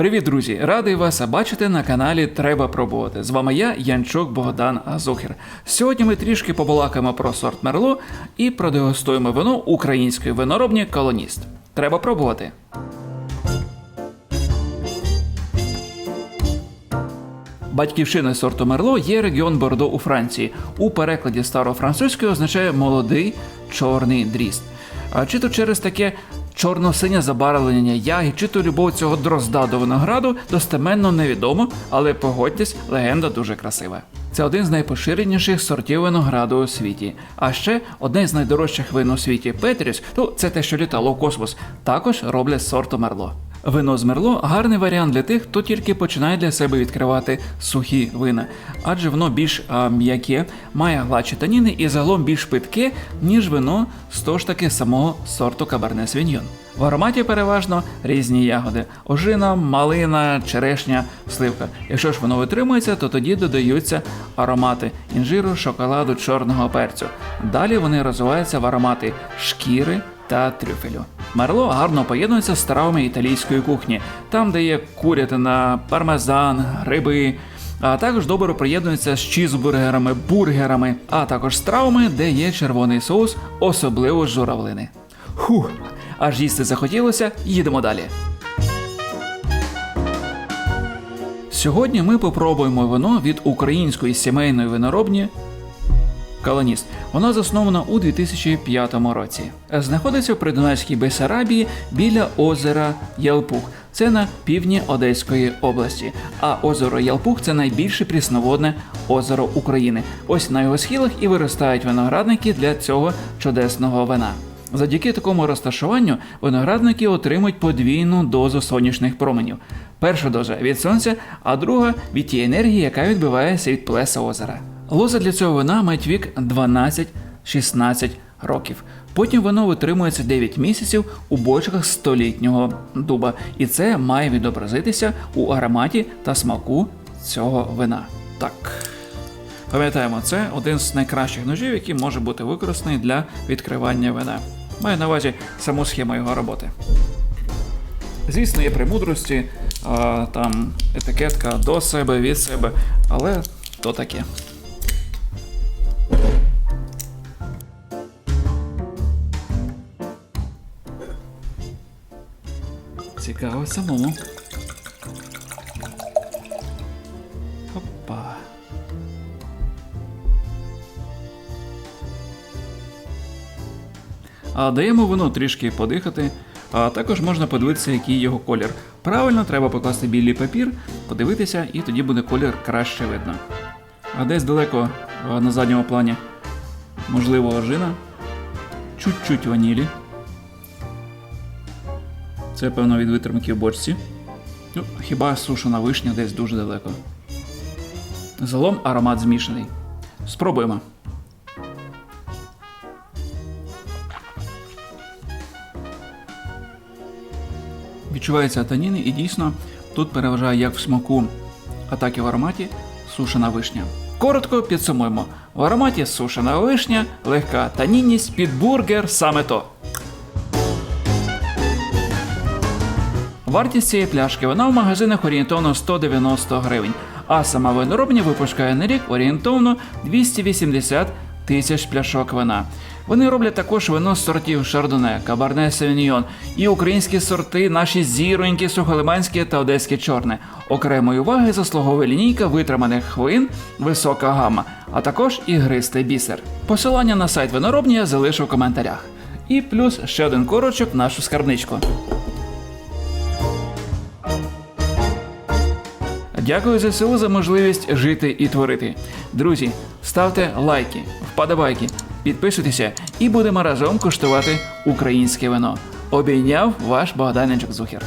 Привіт, друзі! Радий вас бачити на каналі Треба пробувати. З вами я, Янчук Богдан Азухір. Сьогодні ми трішки побалакаємо про сорт Мерло і продегустуємо вино української виноробні Колоніст. Треба пробувати. Батьківщиною сорту Мерло є регіон Бордо у Франції. У перекладі старофранцузької означає молодий чорний дріст. А чи то через таке чорно-синє забарвлення ягід, чи то любов цього дрозда до винограду достеменно невідомо, але погодьтесь, легенда дуже красива. Це один з найпоширеніших сортів винограду у світі. А ще одне з найдорожчих вин у світі Петріс, ну це те, що літало у космос, також роблять сорту Мерло. Вино з Мерло гарний варіант для тих, хто тільки починає для себе відкривати сухі вина, адже воно більш м'яке, має гладші таніни і загалом більш питке, ніж вино з того ж таки самого сорту Кабарне Свіньйон. В ароматі переважно різні ягоди: ожина, малина, черешня, сливка. Якщо ж воно витримується, то тоді додаються аромати інжиру, шоколаду, чорного перцю. Далі вони розвиваються в аромати шкіри та трюфелю. Мерло гарно поєднується з стравами італійської кухні, там, де є курятина, пармезан, гриби. А також добре приєднується з чізбургерами, бургерами, а також з травами, де є червоний соус, особливо з журавлини. Хух, аж їсти захотілося, їдемо далі. Сьогодні ми попробуємо вино від української сімейної виноробні Колоніст. Вона заснована у 2005 році. Знаходиться в Придунайській Бесарабії біля озера Ялпух. Це на півдні Одеської області. А озеро Ялпух це найбільше прісноводне озеро України. Ось на його схилах і виростають виноградники для цього чудесного вина. Завдяки такому розташуванню виноградники отримують подвійну дозу сонячних променів. Перша доза від сонця, а друга від тієї енергії, яка відбивається від плеса озера. Лоза для цього вина мають вік 12-16 років. Потім воно витримується 9 місяців у бочках столітнього дуба, і це має відобразитися у ароматі та смаку цього вина. Так. Пам'ятаємо, це один з найкращих ножів, який може бути використаний для відкривання вина. Маю на увазі саму схему його роботи. Звісно, є премудрості, там етикетка до себе, від себе, але то таке. Цікаво самому. Опа. А даємо вино трішки подихати, а також можна подивитися, який його колір. Правильно, треба покласти білий папір, подивитися, і тоді буде колір краще видно. А десь далеко на задньому плані, можливо, ожина, чуть-чуть ванілі. Це, певно, від витримки в бочці. Ну, хіба сушена вишня десь дуже далеко. Загалом аромат змішаний. Спробуємо. Відчуваються таніни і дійсно тут переважає як в смаку, а так і в ароматі сушена вишня. Коротко підсумуємо: в ароматі сушена вишня, легка танінність, під бургер саме то. Вартість цієї пляшки вона в магазинах орієнтовно 190 гривень, а сама виноробня випускає на рік орієнтовно 280 тисяч пляшок вина. Вони роблять також вино з сортів Шардоне, Кабарне Савіньйон і українські сорти, наші зіронькі, сухолиманське та одеське чорне. Окремої уваги заслуговує лінійка витриманих вин, висока гама, а також ігристий бісер. Посилання на сайт виноробні я залишу в коментарях. І плюс ще один корочок в нашу скарбничку. Дякую ЗСУ за можливість жити і творити. Друзі, ставте лайки, вподобайки, підписуйтеся і будемо разом куштувати українське вино. Обійняв ваш Богданчик Зухер.